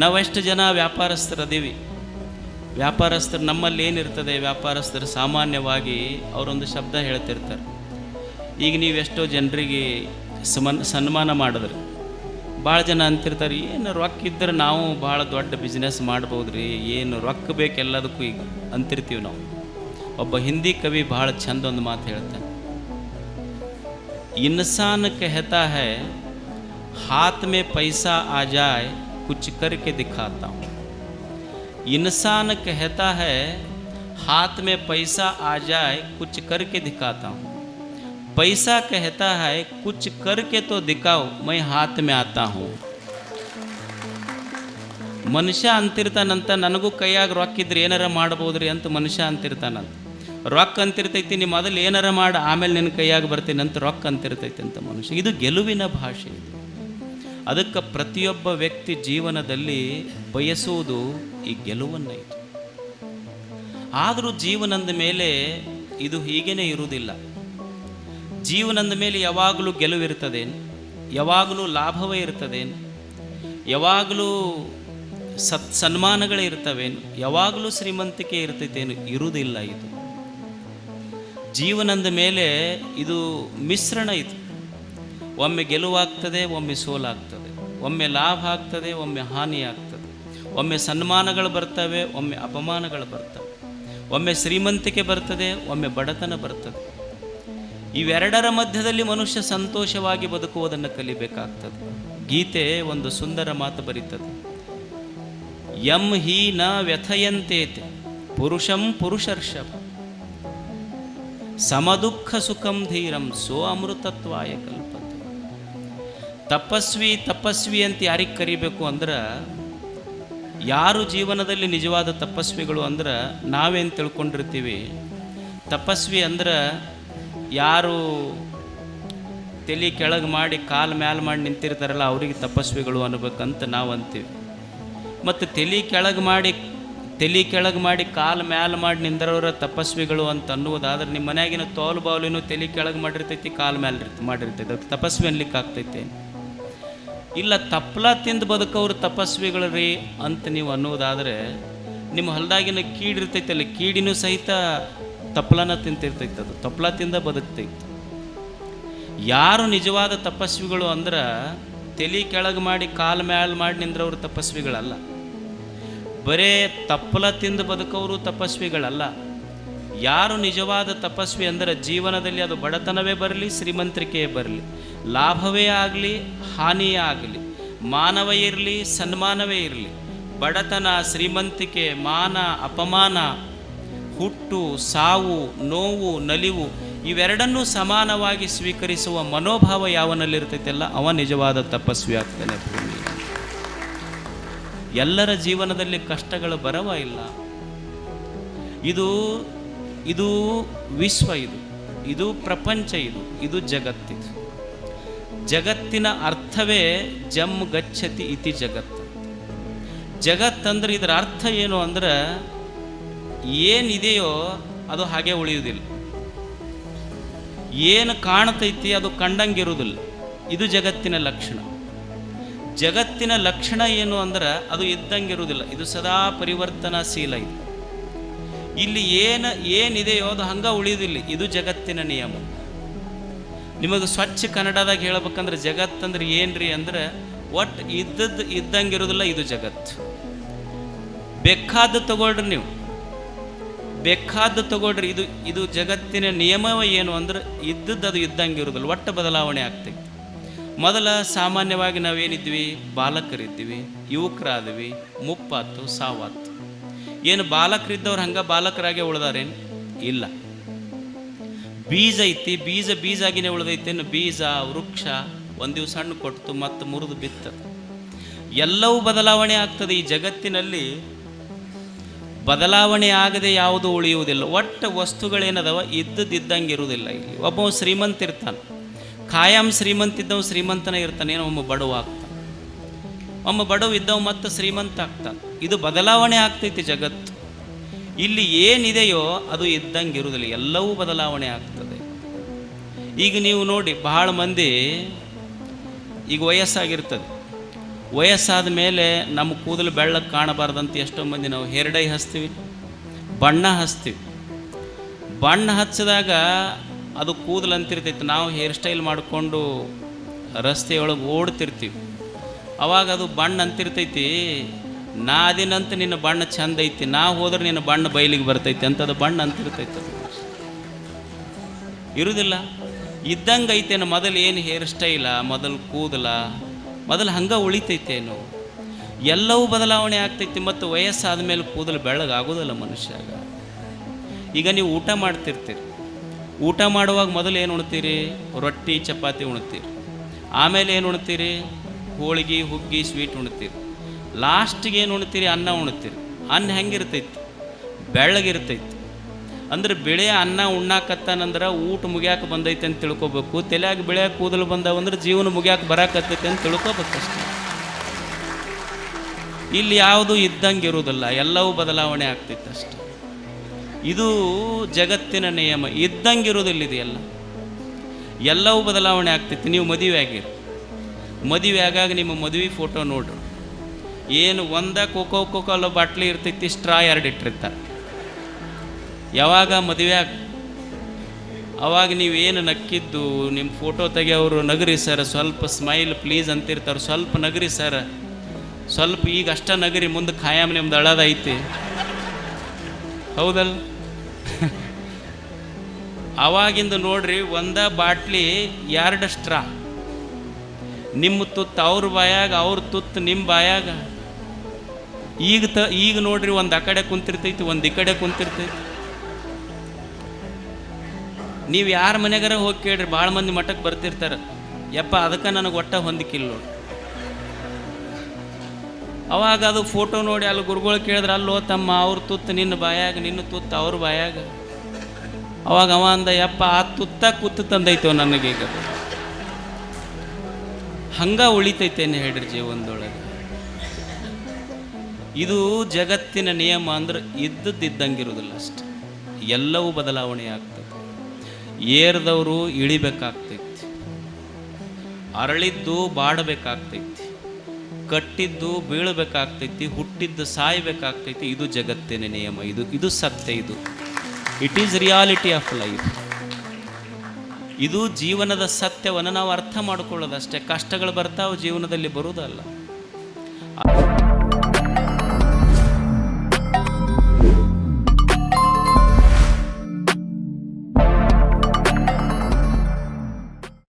ನಾವೆಷ್ಟು ಜನ ವ್ಯಾಪಾರಸ್ಥರದ್ದೀವಿ ವ್ಯಾಪಾರಸ್ಥರು ನಮ್ಮಲ್ಲಿ ಏನಿರ್ತದೆ? ವ್ಯಾಪಾರಸ್ಥರು ಸಾಮಾನ್ಯವಾಗಿ ಅವರೊಂದು ಶಬ್ದ ಹೇಳ್ತಿರ್ತಾರೆ. ಈಗ ನೀವೆಷ್ಟೋ ಜನರಿಗೆ ಸಮನ್ ಸನ್ಮಾನ ಮಾಡಿದ್ರಿ. ಭಾಳ ಜನ ಅಂತಿರ್ತಾರೆ, ಏನು ರೊಕ್ಕ ಇದ್ದರೆ ನಾವು ಭಾಳ ದೊಡ್ಡ ಬಿಸ್ನೆಸ್ ಮಾಡ್ಬೋದು ರೀ ಏನು ರೊಕ್ಕ ಬೇಕೆಲ್ಲದಕ್ಕೂ ಈಗ, ಅಂತಿರ್ತೀವಿ ನಾವು. ಒಬ್ಬ ಹಿಂದಿ ಕವಿ ಭಾಳ ಚಂದ ಒಂದು ಮಾತು ಹೇಳ್ತಾನೆ. ಇನ್ಸಾನ್ ಕಹತಾ ಹೈ, ಹಾತ್ ಮೇ ಪೈಸಾ ಆ ಜಾಯ್ कुछ करके दिखाता हूँ इंसान कहता है हाथ में पैसा आ जाए कुछ करके दिखाता हूँ पैसा कहता है कुछ करके तो दिखाओ मैं हाथ में आता हूँ ಮನುಷ್ಯ ಅಂತಿರ್ತಾನಂತ ನನಗೂ ಕೈಯಾಗ ರೊಕ್ಕ ಇದ್ರೆ ಏನಾರ ಮಾಡ್ಬೋದ್ರಿ ಅಂತ ಮನುಷ್ಯ ಅಂತಿರ್ತಾನಂತ ರೊಕ್ಕ ಅಂತಿರ್ತೈತಿ ನಿಮ್ಮ ಮೊದಲು ಏನಾರ ಮಾಡಿ ಆಮೇಲೆ ನಿನ್ನ ಕೈಯಾಗ ಬರ್ತೀನಿ ಅಂತ ರೊಕ್ಕ ಅಂತಿರ್ತೈತಿ ಅಂತ ಮನುಷ್ಯ ಇದು ಗೆಲುವಿನ ಭಾಷೆ ಇದು ಅದಕ್ಕೆ ಪ್ರತಿಯೊಬ್ಬ ವ್ಯಕ್ತಿ ಜೀವನದಲ್ಲಿ ಬಯಸುವುದು ಈ ಗೆಲುವನ್ನು ಇದು ಆದರೂ ಜೀವನದ ಮೇಲೆ ಇದು ಹೀಗೇನೆ ಇರುವುದಿಲ್ಲ. ಜೀವನದ ಮೇಲೆ ಯಾವಾಗಲೂ ಗೆಲುವಿರ್ತದೇನು ಯಾವಾಗಲೂ ಲಾಭವೇ ಇರ್ತದೇನು ಯಾವಾಗಲೂ ಸತ್ ಸನ್ಮಾನಗಳೇ ಇರ್ತವೇನು? ಯಾವಾಗಲೂ ಶ್ರೀಮಂತಿಕೆ ಇರ್ತೈತೇನು? ಇರುವುದಿಲ್ಲ ಇದು. ಜೀವನದ ಮೇಲೆ ಇದು ಮಿಶ್ರಣ ಇದು. ಒಮ್ಮೆ ಗೆಲುವಾಗ್ತದೆ, ಒಮ್ಮೆ ಸೋಲಾಗ್ತದೆ. ಒಮ್ಮೆ ಲಾಭ ಆಗ್ತದೆ, ಒಮ್ಮೆ ಹಾನಿ ಆಗ್ತದೆ. ಒಮ್ಮೆ ಸನ್ಮಾನಗಳು ಬರ್ತವೆ, ಒಮ್ಮೆ ಅಪಮಾನಗಳು ಬರ್ತವೆ. ಒಮ್ಮೆ ಶ್ರೀಮಂತಿಕೆ ಬರ್ತದೆ, ಒಮ್ಮೆ ಬಡತನ ಬರ್ತದೆ. ಇವೆರಡರ ಮಧ್ಯದಲ್ಲಿ ಮನುಷ್ಯ ಸಂತೋಷವಾಗಿ ಬದುಕುವುದನ್ನು ಕಲಿಬೇಕಾಗ್ತದೆ. ಗೀತೆ ಒಂದು ಸುಂದರ ಮಾತು ಬರೀತದೆ. ಯಂ ಹಿ ನ ವ್ಯಥಯಂತೇತೆ, ಪುರುಷಂ ಪುರುಷರ್ಷಭ. ಸಮದುಃಖ ಸುಖಂ ಧೀರಂ ಸೋ ಅಮೃತತ್ವಾಯ ಕಲ್ಪತೆ ತಪಸ್ವಿ ತಪಸ್ವಿ ಅಂತ ಯಾರಿಗೆ ಕರಿಬೇಕು ಅಂದ್ರೆ, ಯಾರು ಜೀವನದಲ್ಲಿ ನಿಜವಾದ ತಪಸ್ವಿಗಳು ಅಂದ್ರೆ ನಾವೇನು ತಿಳ್ಕೊಂಡಿರ್ತೀವಿ. ತಪಸ್ವಿ ಅಂದ್ರೆ ಯಾರು ತಲೆ ಕೆಳಗೆ ಮಾಡಿ ಕಾಲು ಮ್ಯಾಲೆ ಮಾಡಿ ನಿಂತಿರ್ತಾರಲ್ಲ ಅವರಿಗೆ ತಪಸ್ವಿಗಳು ಅನ್ಬೇಕಂತ ನಾವು ಅಂತೀವಿ ಮತ್ತು ತಲೆ ಕೆಳಗೆ ಮಾಡಿ, ತಲೆ ಕೆಳಗೆ ಮಾಡಿ ಕಾಲು ಮ್ಯಾಲೆ ಮಾಡಿ ನಿಂದ್ರವರ ತಪಸ್ವಿಗಳು ಅಂತ ಅನ್ನುವುದಾದ್ರೆ ನಿಮ್ಮ ಮನೆಯಾಗಿನ ತೋಲು ಬಾವಲಿನೂ ತಲೆ ಕೆಳಗೆ ಮಾಡಿರ್ತೈತಿ, ಕಾಲು ಮ್ಯಾಲೆ ಮಾಡಿರ್ತೈತಿ. ಅದಕ್ಕೆ ತಪಸ್ವಿ ಅನ್ಲಿಕ್ಕೆ ಆಗ್ತೈತೆ ಇಲ್ಲ ತಪ್ಪಲ ತಿಂದು ಬದುಕವ್ರು ತಪಸ್ವಿಗಳು ರೀ ಅಂತ ನೀವು ಅನ್ನೋದಾದರೆ ನಿಮ್ಮ ಹೊಲದಾಗಿನ ಕೀಡಿರ್ತೈತಲ್ಲ ಕೀಡಿನೂ ಸಹಿತ ತಪ್ಪಲನ ತಿಂತಿರ್ತೈತೆ ಅದು. ತಪ್ಪಲ ತಿಂದ ಬದುಕ್ತೈತೆ. ಯಾರು ನಿಜವಾದ ತಪಸ್ವಿಗಳು ಅಂದ್ರೆ ತಲೆ ಕೆಳಗೆ ಮಾಡಿ ಕಾಲು ಮ್ಯಾಲ ಮಾಡಿ ನಿಂದ್ರವ್ರು ತಪಸ್ವಿಗಳಲ್ಲ. ಬರೇ ತಪ್ಪಲ ತಿಂದು ಬದುಕವರು ತಪಸ್ವಿಗಳಲ್ಲ. ಯಾರು ನಿಜವಾದ ತಪಸ್ವಿ ಅಂದರೆ ಜೀವನದಲ್ಲಿ ಅದು ಬಡತನವೇ ಬರಲಿ ಶ್ರೀಮಂತಿಕೆಯೇ ಬರಲಿ, ಲಾಭವೇ ಆಗಲಿ, ಹಾನಿಯೇ ಆಗಲಿ, ಮಾನವ ಇರಲಿ, ಸನ್ಮಾನವೇ ಇರಲಿ, ಬಡತನ, ಶ್ರೀಮಂತಿಕೆ, ಮಾನ, ಅಪಮಾನ, ಹುಟ್ಟು, ಸಾವು, ನೋವು, ನಲಿವು, ಇವೆರಡನ್ನೂ ಸಮಾನವಾಗಿ ಸ್ವೀಕರಿಸುವ ಮನೋಭಾವ ಯಾವನಲ್ಲಿರ್ತೈತಲ್ಲ, ಅವ ನಿಜವಾದ ತಪಸ್ವಿ ಆಗ್ತಾನೆ ಎಲ್ಲರ ಜೀವನದಲ್ಲಿ ಕಷ್ಟಗಳು ಬರವ ಇಲ್ಲ. ಇದು ಇದು ವಿಶ್ವ ಇದು ಇದು ಪ್ರಪಂಚ ಇದು ಇದು ಜಗತ್ತಿದು ಜಗತ್ತಿನ ಅರ್ಥವೇ ಜಮ್ ಗಚ್ಚತಿ ಇತಿ ಜಗತ್ತು ಜಗತ್ತಂದ್ರೆ ಇದರ ಅರ್ಥ ಏನು ಅಂದ್ರೆ ಏನಿದೆಯೋ ಅದು ಹಾಗೆ ಉಳಿಯುವುದಿಲ್ಲ. ಏನು ಕಾಣ್ತೈತಿ ಅದು ಕಂಡಂಗಿರುವುದಿಲ್ಲ. ಇದು ಜಗತ್ತಿನ ಲಕ್ಷಣ. ಜಗತ್ತಿನ ಲಕ್ಷಣ ಏನು ಅಂದ್ರೆ ಅದು ಇದ್ದಂಗಿರುವುದಿಲ್ಲ. ಇದು ಸದಾ ಪರಿವರ್ತನಾಶೀಲ ಇದು. ಇಲ್ಲಿ ಏನು, ಏನಿದೆಯೋ ಅದು ಹಂಗ ಉಳಿಯುವುದಿಲ್ಲ ಇದು ಜಗತ್ತಿನ ನಿಯಮ. ನಿಮಗೆ ಸ್ವಚ್ಛ ಕನ್ನಡದಾಗ ಹೇಳ್ಬೇಕಂದ್ರೆ ಜಗತ್ತಂದ್ರೆ ಏನ್ರಿ ಅಂದ್ರೆ ಒಟ್ಟು ಇದ್ದದ್ದು ಇದ್ದಂಗಿರೋದಿಲ್ಲ, ಇದು ಜಗತ್ತು ಬೇಕಾದ್ದು ತಗೊಳ್ರಿ ನೀವು. ಬೇಕಾದ್ದು ತಗೊಳ್ರಿ, ಇದು ಇದು ಜಗತ್ತಿನ ನಿಯಮವ ಏನು ಅಂದ್ರೆ ಇದ್ದದ್ದು ಅದು ಇದ್ದಂಗೆ ಇರೋದಿಲ್ಲ ಒಟ್ಟು ಬದಲಾವಣೆ ಆಗ್ತೈತಿ. ಮೊದಲ ಸಾಮಾನ್ಯವಾಗಿ ನಾವೇನಿದ್ವಿ? ಬಾಲಕರಿದ್ವಿ, ಯುವಕರಾದ್ವಿ, ಮುಪ್ಪಾತು, ಸಾವಾತು. ಏನು ಬಾಲಕರಿದ್ದವ್ರು ಹಂಗೆ ಬಾಲಕರಾಗೆ ಉಳ್ದಾರೇನು? ಇಲ್ಲ. ಬೀಜ ಐತಿ, ಬೀಜ ಬೀಜ ಆಗಿನೇ ಉಳ್ದೈತೇನು ಬೀಜ, ವೃಕ್ಷ, ಒಂದು ದಿವಸ ಹಣ್ಣು ಕೊಟ್ಟು ಮತ್ತು ಮುರಿದು ಬಿತ್ತ. ಎಲ್ಲವೂ ಬದಲಾವಣೆ ಆಗ್ತದೆ ಈ ಜಗತ್ತಿನಲ್ಲಿ. ಬದಲಾವಣೆ ಆಗದೆ ಯಾವುದು ಉಳಿಯುವುದಿಲ್ಲ. ಒಟ್ಟು ವಸ್ತುಗಳೇನದವ? ಇದ್ದದ್ದು ಇದ್ದಂಗೆ ಇರುವುದಿಲ್ಲ ಇಲ್ಲಿ. ಒಬ್ಬ ಶ್ರೀಮಂತ ಇರ್ತಾನೆ. ಖಾಯಂ ಶ್ರೀಮಂತ ಇದ್ದವ ಶ್ರೀಮಂತನ ಇರ್ತಾನೆ. ಏನೋ ಒಮ್ಮೆ ಬಡವ ಆಗ್ತಾನೆ ಒಮ್ಮೆ ಬಡವ ಇದ್ದವ ಮತ್ತು ಶ್ರೀಮಂತ ಆಗ್ತಾನೆ ಇದು ಬದಲಾವಣೆ ಆಗ್ತೈತಿ ಜಗತ್ತು. ಇಲ್ಲಿ ಏನಿದೆಯೋ ಅದು ಇದ್ದಂಗೆ ಇರುವುದಿಲ್ಲ ಎಲ್ಲವೂ ಬದಲಾವಣೆ ಆಗ್ತದೆ. ಈಗ ನೀವು ನೋಡಿ, ಬಹಳ ಮಂದಿ ಈಗ ವಯಸ್ಸಾಗಿರ್ತದೆ. ವಯಸ್ಸಾದ ಮೇಲೆ ನಮ್ಮ ಕೂದಲು ಬೆಳ್ಳಕ್ಕೆ ಕಾಣಬಾರ್ದಂತ ಎಷ್ಟೋ ಮಂದಿ ನಾವು ಹೇರ್ ಡೈ ಹಚ್ತೀವಿ, ಬಣ್ಣ ಹಚ್ತೀವಿ. ಬಣ್ಣ ಹಚ್ಚಿದಾಗ ಅದು ಕೂದಲು ಅಂತಿರ್ತೈತಿ ನಾವು ಹೇರ್ ಸ್ಟೈಲ್ ಮಾಡಿಕೊಂಡು ರಸ್ತೆಯೊಳಗೆ ಓಡ್ತಿರ್ತೀವಿ. ಅವಾಗ ಅದು ಬಣ್ಣ ಅಂತಿರ್ತೈತಿ. ನಾ ಅದಿನಂತ ನಿನ್ನ ಬಣ್ಣ ಚಂದ ಐತಿ. ನಾ ಹೋದ್ರೆ ನಿನ್ನ ಬಣ್ಣ ಬಯಲಿಗೆ ಬರ್ತೈತಿ. ಅಂತದು ಬಣ್ಣ ಅಂತಿರ್ತೈತೆ. ಇರುವುದಿಲ್ಲ ಇದ್ದಂಗೆ ಐತೇನು, ಮೊದಲು ಏನು ಹೇರ್ ಸ್ಟೈಲ ಮೊದಲು ಕೂದಲ, ಮೊದಲು ಹಂಗೆ ಉಳಿತೈತೇನು ಎಲ್ಲವೂ ಬದಲಾವಣೆ ಆಗ್ತೈತಿ ಮತ್ತು ವಯಸ್ಸಾದ ಮೇಲೆ ಕೂದಲು ಬೆಳ್ಳಗಾಗೋದಿಲ್ಲ ಮನುಷ್ಯಾಗ. ಈಗ ನೀವು ಊಟ ಮಾಡ್ತಿರ್ತೀರಿ. ಊಟ ಮಾಡುವಾಗ ಮೊದಲು ಏನು ಉಣ್ತೀರಿ? ರೊಟ್ಟಿ, ಚಪಾತಿ ಉಣ್ತೀರಿ. ಆಮೇಲೆ ಏನು ಉಣ್ತೀರಿ? ಹೋಳಿಗೆ, ಹುಗ್ಗಿ ಸ್ವೀಟ್ ಉಣ್ತೀರಿ. ಲಾಸ್ಟಿಗೆ ಏನು ಉಣ್ತೀರಿ? ಅನ್ನ ಉಣ್ತೀರಿ. ಅನ್ನ ಹೆಂಗಿರ್ತೈತಿ? ಬೆಳ್ಳಗಿರ್ತೈತಿ. ಅಂದ್ರೆ ಬೆಳೆ ಅನ್ನ ಉಣ್ಣಾಕತ್ತಾನಂದ್ರೆ ಊಟ ಮುಗ್ಯಾಕ ಬಂದೈತೆ ಅಂತ ತಿಳ್ಕೊಬೇಕು. ತಲೆಯಾಗ ಬೆಳೆ ಕೂದಲು ಬಂದಾವಂದ್ರೆ ಜೀವನ ಮುಗ್ಯಾಕ ಬರಾಕತ್ತೈತೆ ಅಂತ ತಿಳ್ಕೊಬೇಕಷ್ಟೆ ಇಲ್ಲಿ ಯಾವುದು ಇದ್ದಂಗೆ ಇರುವುದಿಲ್ಲ. ಎಲ್ಲವೂ ಬದಲಾವಣೆ ಆಗ್ತೈತೆ ಅಷ್ಟೆ. ಇದು ಜಗತ್ತಿನ ನಿಯಮ. ಇದ್ದಂಗೆ ಇರೋದಿಲ್ಲ ಇದು ಎಲ್ಲ. ಎಲ್ಲವೂ ಬದಲಾವಣೆ ಆಗ್ತೈತಿ. ನೀವು ಮದುವೆ ಆಗಿರಿ. ಮದುವೆ ಆಗಾಗ ನಿಮ್ಮ ಮದುವೆ ಫೋಟೋ ನೋಡ್ರಿ ಏನು ಒಂದ ಕೋಕೋ ಕೋಕೋಲ ಬಾಟ್ಲಿ ಇರ್ತೈತಿ ಸ್ಟ್ರಾ ಎರಡು ಇಟ್ಟಿರ್ತಾರೆ. ಯಾವಾಗ ಮದುವೆ ಆಗ ಅವಾಗ ನೀವೇನು ನಕ್ಕಿದ್ದು? ನಿಮ್ಮ ಫೋಟೋ ತೆಗಿಯೋರು ನಗರಿ ಸರ್, ಸ್ವಲ್ಪ ಸ್ಮೈಲ್ ಪ್ಲೀಸ್ ಅಂತಿರ್ತಾರೆ. ಸ್ವಲ್ಪ ನಗರಿ ಸರ್, ಸ್ವಲ್ಪ ಈಗ ಅಷ್ಟ ನಗರಿ, ಮುಂದೆ ಖಾಯಂ ನಿಮ್ದು ಅಳದೈತಿ ಹೌದಲ್? ಅವಾಗಿಂದು ನೋಡ್ರಿ, ಒಂದ ಬಾಟ್ಲಿ ಎರಡು ಸ್ಟ್ರಾ. ನಿಮ್ಮ ತುತ್ತು ಅವ್ರ ಬಾಯಾಗ, ಅವ್ರ ತುತ್ತು ನಿಮ್ಮ ಬಾಯಾಗ. ಈಗ ತ, ಈಗ ನೋಡ್ರಿ ಒಂದು ಆ ಕಡೆ ಕುಂತಿರ್ತೈತಿ, ಒಂದು ಈ ಕಡೆ ಕುಂತಿರ್ತೈತಿ. ನೀವು ಯಾರ ಮನೆಗಾರ ಹೋಗಿ ಕೇಳ್ರಿ ಭಾಳ ಮಂದಿ ಮಠಕ್ಕೆ ಬರ್ತಿರ್ತಾರೆ. ಯಪ್ಪ, ಅದಕ್ಕೆ ನನಗೆ ಒಟ್ಟ ಹೊಂದಿಕಿಲ್ಲ ಅವಾಗ ಅದು ಫೋಟೋ ನೋಡಿ ಅಲ್ಲಿ ಗುರುಗಳು ಕೇಳಿದ್ರೆ, ಅಲ್ಲೋ ತಮ್ಮ, ಅವ್ರ ತುತ್ತು ನಿನ್ನ ಬಾಯಾಗ, ನಿನ್ನ ತುತ್ತು ಅವ್ರ ಬಾಯಾಗ. ಅವಾಗ ಅವ ಅಂದ, ಯಪ್ಪ, ಆ ತುತ್ತ ಕುತ್ತು ತಂದೈತೋ ನನಗೀಗ. ಹಂಗ ಉಳಿತೈತೇನೆ ಹೇಳ್ರಿ ಜೀವನದೊಳಗೆ. ಇದು ಜಗತ್ತಿನ ನಿಯಮ ಅಂದ್ರೆ ಇದ್ದದ್ದಿದ್ದಂಗಿರೋದಿಲ್ಲ ಅಷ್ಟೆ. ಎಲ್ಲವೂ ಬದಲಾವಣೆ ಆಗ್ತದೆ ಏರ್ದವರು ಇಳಿಬೇಕಾಗ್ತೈತಿ. ಅರಳಿದ್ದು ಬಾಡಬೇಕಾಗ್ತೈತಿ. ಕಟ್ಟಿದ್ದು ಬೀಳಬೇಕಾಗ್ತೈತಿ, ಹುಟ್ಟಿದ್ದು ಸಾಯಬೇಕಾಗ್ತೈತಿ. ಇದು ಜಗತ್ತಿನ ನಿಯಮ. ಇದು ಇದು ಸತ್ಯ ಇದು. It is reality of life ಇದು ಜೀವನದ ಸತ್ಯವನ್ನು ನಾವು ಅರ್ಥ ಮಾಡಿಕೊಳ್ಳೋದಷ್ಟೇ. ಕಷ್ಟಗಳು ಬರ್ತಾವೆ ಜೀವನದಲ್ಲಿ ಬರುವುದಲ್ಲ.